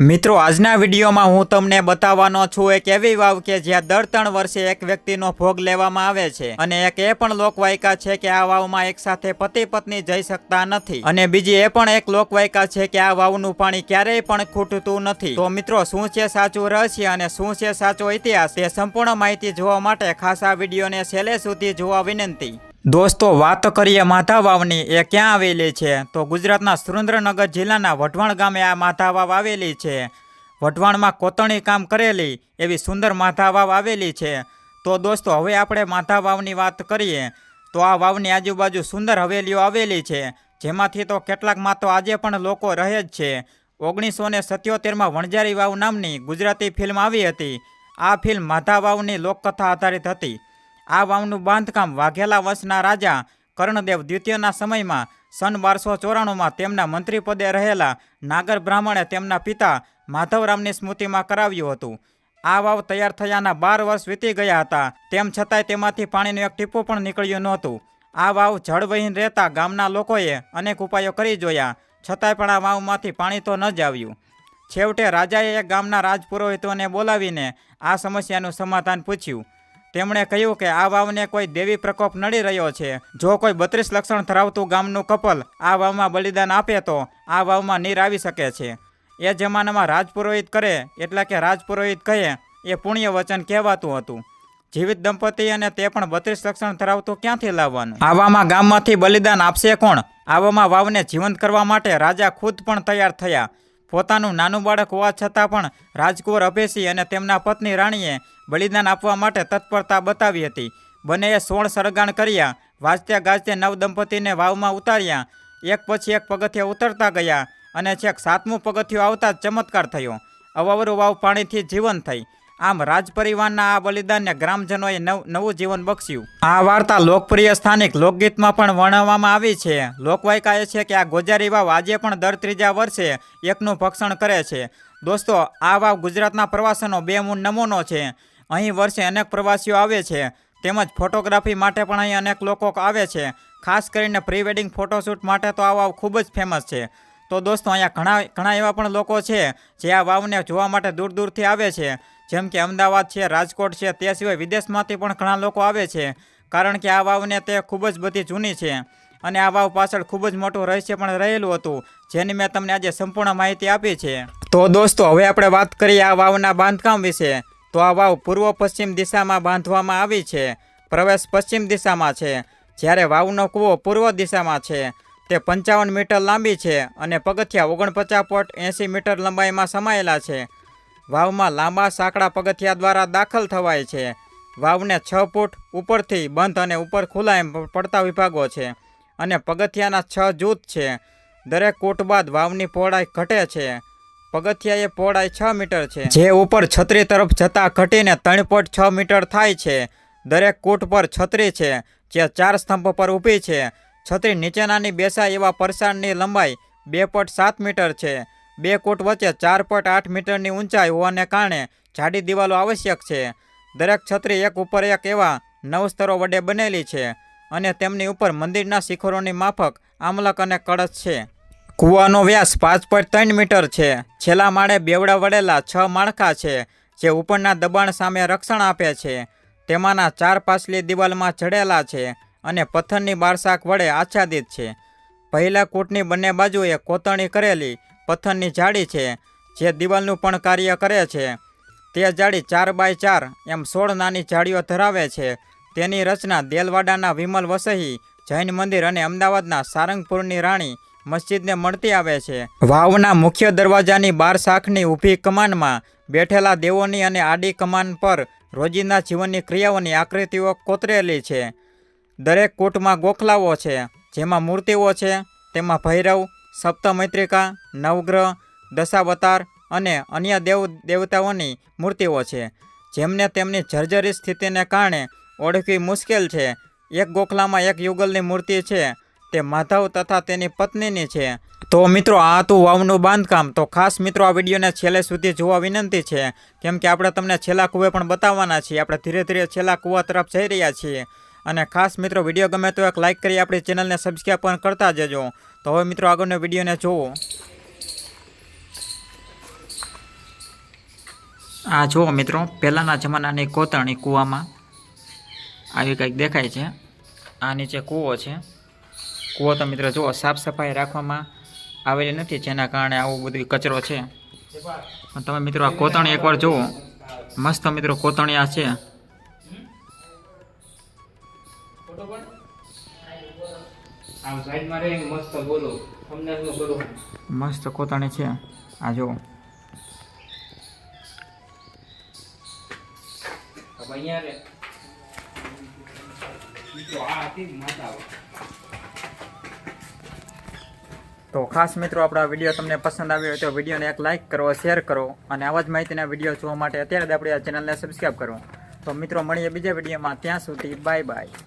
મિત્રો, આજના વિડીયોમાં હું તમને બતાવવાનો છું એક એવી વાવ કે જ્યાં દર ત્રણ વર્ષે એક વ્યક્તિનો ભોગ લેવામાં આવે છે અને એક એ પણ લોકવાયકા છે કે આ વાવમાં એક સાથે પતિ પત્ની જઈ શકતા નથી અને બીજી એ પણ એક લોકવાયકા છે કે આ વાવનું પાણી ક્યારેય પણ ખૂટતું નથી. તો મિત્રો, શું છે સાચું રહસ્ય અને શું છે સાચો ઇતિહાસ? તે સંપૂર્ણ માહિતી જોવા માટે ખાસ આ વિડીયોને છેલ્લે સુધી જોવા વિનંતી. દોસ્તો, વાત કરીએ માધા વાવની એ ક્યાં આવેલી છે? તો ગુજરાતના સુરેન્દ્રનગર જિલ્લાના વઢવાણ ગામે આ માધા વાવ આવેલી છે. વઢવાણમાં કોતરણી કામ કરેલી એવી સુંદર માધા વાવ આવેલી છે. તો દોસ્તો, હવે આપણે માધા વાવની વાત કરીએ. તો આ વાવની આજુબાજુ સુંદર હવેલીઓ આવેલી છે. જેમાંથી તો કેટલાકમાં તો આજે પણ લોકો રહે જ છે. ઓગણીસો ને સત્યોતેરમાં વણજારી વાવ નામની ગુજરાતી ફિલ્મ આવી હતી. આ ફિલ્મ માધા વાવની લોકકથા આધારિત હતી. આ વાવનું બાંધકામ વાઘેલા વંશના રાજા કર્ણદેવ દ્વિતીયના સમયમાં સન બારસો ચોરાણુંમાં તેમના મંત્રીપદે રહેલા નાગર બ્રાહ્મણે તેમના પિતા માધવરામની સ્મૃતિમાં કરાવ્યું હતું. આ વાવ તૈયાર થયાના બાર વર્ષ વીતી ગયા હતા. તેમ છતાંય તેમાંથી પાણીનું એક ટીપું પણ નીકળ્યું નહોતું. આ વાવ જળવહીન રહેતા ગામના લોકોએ અનેક ઉપાયો કરી જોયા. છતાંય પણ આ વાવમાંથી પાણી તો ન જ આવ્યું. છેવટે રાજાએ ગામના રાજપુરોહિતોને બોલાવીને આ સમસ્યાનું સમાધાન પૂછ્યું. તેમણે કહ્યું કે આ વાવને કોઈ દેવી પ્રકોપ નડી રહ્યો છે. જો કોઈ બત્રીસ લક્ષણ ધરાવતું ગામનું કપલ આ વાવમાં બલિદાન આપે તો આ વાવમાં નીર આવી શકે છે. એ જમાનામાં રાજપુરોહિત કરે એટલે કે રાજપુરોહિત કહે, એ પુણ્ય વચન કહેવાતું હતું. જીવિત દંપતી અને તે પણ બત્રીસ લક્ષણ ધરાવતું ક્યાંથી લાવવાનું? આવામાં ગામમાંથી બલિદાન આપશે કોણ? આવામાં વાવને જીવંત કરવા માટે રાજા ખુદ પણ તૈયાર થયા. પોતાનું નાનું બાળક હોવા છતાં પણ રાજકુંવર અભેસી અને તેમના પત્ની રાણીએ બલિદાન આપવા માટે તત્પરતા બતાવી હતી. બંનેએ સોળ સરગાણ કર્યા, વાજતે ગાજતે નવ દંપતીને વાવમાં ઉતાર્યા, એક પછી એક પગથિયા ઉતરતા ગયા અને છેક સાતમું પગથિયું આવતા જ ચમત્કાર થયો. અવાવરું વાવ પાણીથી જીવન થઈ. આમ રાજપરિવારના આ બલિદાનને ગ્રામજનોએ નવ, નવું જીવન બક્ષ્યું. આ વાર્તા લોકપ્રિય સ્થાનિક લોકગીતમાં પણ વર્ણવવામાં આવી છે. લોકવાયકા એ છે કે આ ગોજારી વાવ આજે પણ દર ત્રીજા વર્ષે એકનું ભક્ષણ કરે છે. દોસ્તો, આ વાવ ગુજરાતના પ્રવાસનો બે મૂળ નમૂનો છે. અહીં વર્ષે અનેક પ્રવાસીઓ આવે છે. તેમજ ફોટોગ્રાફી માટે પણ અહીં અનેક લોકો આવે છે. ખાસ કરીને પ્રી વેડિંગ ફોટોશૂટ માટે તો આ વાવ ખૂબ જ ફેમસ છે. તો દોસ્તો, અહીંયા ઘણા ઘણા એવા પણ લોકો છે જે આ વાવને જોવા માટે દૂર દૂરથી આવે છે. જેમ કે અમદાવાદ છે, રાજકોટ છે, તે સિવાય વિદેશમાંથી પણ ઘણા લોકો આવે છે, કારણ કે આ વાવને તે ખૂબ જ બધી જૂની છે અને આ વાવ પાછળ ખૂબ જ મોટું રહસ્ય પણ રહેલું હતું, જેની મેં તમને આજે સંપૂર્ણ માહિતી આપી છે. તો દોસ્તો, હવે આપણે વાત કરીએ આ વાવના બાંધકામ વિશે. તો આ વાવ પૂર્વ પશ્ચિમ દિશામાં બાંધવામાં આવી છે, પ્રવેશ પશ્ચિમ દિશામાં છે. જ્યારે વાવનો કૂવો પૂર્વ દિશામાં છે, તે પંચાવન મીટર લાંબી છે અને પગથિયા ઓગણપચાસ પોઈન્ટ એંસી મીટર લંબાઈમાં સમાયેલા છે. વાવમાં લાંબા સાંકડા પગથિયા દ્વારા દાખલ થવાય છે. વાવને છ ફૂટ ઉપરથી બંધ અને ઉપર ખુલ્લા એમ પડતા વિભાગો છે અને પગથિયાના છ જૂથ છે. દરેક કૂટ બાદ વાવની પહોળાઈ ઘટે છે. પગથિયાએ પહોળાઈ છ મીટર છે. જે ઉપર છત્રી તરફ જતા ઘટીને ત્રણ પોઈન્ટ છ મીટર થાય છે. દરેક કૂટ પર છત્રી છે, જે ચાર સ્તંભ પર ઊભી છે. છત્રી નીચેનાની બેસાય એવા પરસાળની લંબાઈ બે પોઈન્ટ સાત મીટર છે. બે કૂટ વચ્ચે ચાર પોઈન્ટ આઠ મીટરની ઊંચાઈ હોવાને કારણે જાડી દિવાલો આવશ્યક છે. દરેક છત્રી એક ઉપર એક એવા નવ સ્તરો વડે બનેલી છે અને તેમની ઉપર મંદિરના શિખરોની માફક, આમલક અને કળશ છે. કૂવાનો વ્યાસ પાંચ પોઈન્ટ ત્રણ મીટર છે. છેલ્લા માળે બેવડા વડેલા છ માળખા છે, જે ઉપરના દબાણ સામે રક્ષણ આપે છે. તેમાંના ચાર પાછલી દિવાલમાં ચડેલા છે અને પથ્થરની બારશાક વડે આચ્છાદિત છે. પહેલા કૂટની બંને બાજુએ કોતરણી કરેલી પથ્થરની જાળી છે, જે દિવાલનું પણ કાર્ય કરે છે. તે જાળી ચાર બાય ચાર એમ સોળ નાની જાળીઓ ધરાવે છે. તેની રચના દેલવાડાના વિમલ વસહી જૈન મંદિર અને અમદાવાદના સારંગપુરની રાણી મસ્જિદને મળતી આવે છે. વાવના મુખ્ય દરવાજાની બાર શાખની ઊભી કમાનમાં બેઠેલા દેવોની અને આડી કમાન પર રોજિંદા જીવનની ક્રિયાઓની આકૃતિઓ કોતરેલી છે. દરેક કૂટમાં ગોખલાઓ છે, જેમાં મૂર્તિઓ છે, તેમાં ભૈરવ સપ્તમૈત્રિકા, નવગ્રહ, દશાવતાર અને અન્ય દેવ દેવતાઓની મૂર્તિઓ છે, જેમને તેમની જર્જરી સ્થિતિને કારણે ઓળખવી મુશ્કેલ છે. એક ગોખલામાં એક યુગલની મૂર્તિ છે, તે માધવ તથા તેની પત્નીની છે. તો મિત્રો, આ હતું વાવનું બાંધકામ. તો ખાસ મિત્રો, આ વિડીયોને છેલ્લે સુધી જોવા વિનંતી છે, કેમ કે આપણે તમને છેલ્લા કૂવે પણ બતાવવાના છીએ. આપણે ધીરે ધીરે છેલ્લા કૂવા તરફ જઈ રહ્યા છીએ. અને ખાસ મિત્રો, વીડિયો ગમે તો એક લાઇક કરી આપણી ચેનલને સબસ્ક્રાઈબ પણ કરતા જજો. તો હવે મિત્રો, આગળનો વિડીયોને જુઓ આ જુઓ મિત્રો, પહેલાંના જમાનાની કોતરણી કૂવામાં. આવી કંઈક દેખાય છે. આ નીચે કૂવો છે. કૂવો તો મિત્રો, જુઓ, સાફ સફાઈ રાખવામાં આવેલી નથી, જેના કારણે આવું બધું કચરો છે. તમે મિત્રો, આ કોતરણી એકવાર જુઓ. મસ્ત મિત્રો, કોતરણી આ છે. આમ સાઈડમાં રહે મસ્ત બોલો. તમને શું બોલો મસ્ત કોતાણે છે. આ જો અહીંયા રે તો આ હતી માતા તો ખાસ મિત્રો આપણો આ વીડિયો તમને પસંદ આવ્યો હોય તો વિડીયોને એક લાઇક કરો શેર કરો અને આવા જ માહિતીના વીડિયો જોવા માટે અત્યારે જ આપણી આ ચેનલને સબસ્ક્રાઈબ કરો. તો મિત્રો મળીએ બીજા વિડીયોમાં. ત્યાં સુધી બાય બાય